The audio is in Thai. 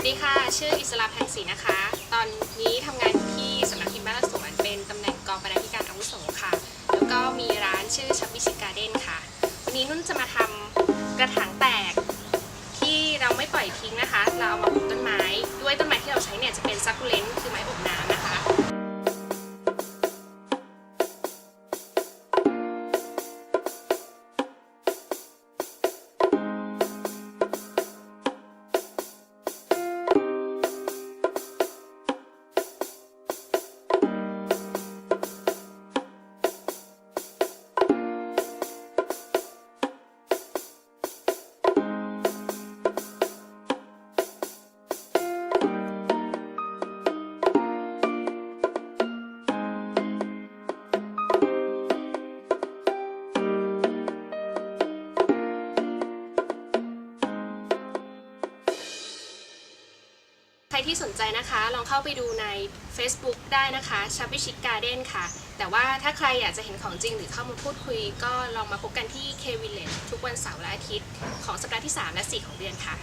วัสดีค่ะ ชื่ออิสราแพงศรีนะคะ ตอนนี้ทำงานที่สำนักพิมพ์บ้านละสวนเป็นตำแหน่งกองบรรณาธิการอาวุโสค่ะ แล้วก็มีร้านชื่อชับบิชิการ์เด้นค่ะ วันนี้นุ่นจะมาทำกระถางแตกที่เราไม่ปล่อยทิ้งนะคะ เราเอามาปลูกต้นไม้ ด้วยต้นไม้ที่เราใช้เนี่ย รที่สนใจนะคะ ลองเข้าไปดูใน Facebook ได้นะคะชับวิชิการ์เด้นค่ะ แต่ว่าถ้าใครอยากจะเห็นของจริงหรือเข้ามาพูดคุย ก็ลองมาพบกันที่ K Village ทุกวันเสาร์และอาทิตย์ ของสัปดาห์ที่ 3 และ 4 ของเดือนค่ะ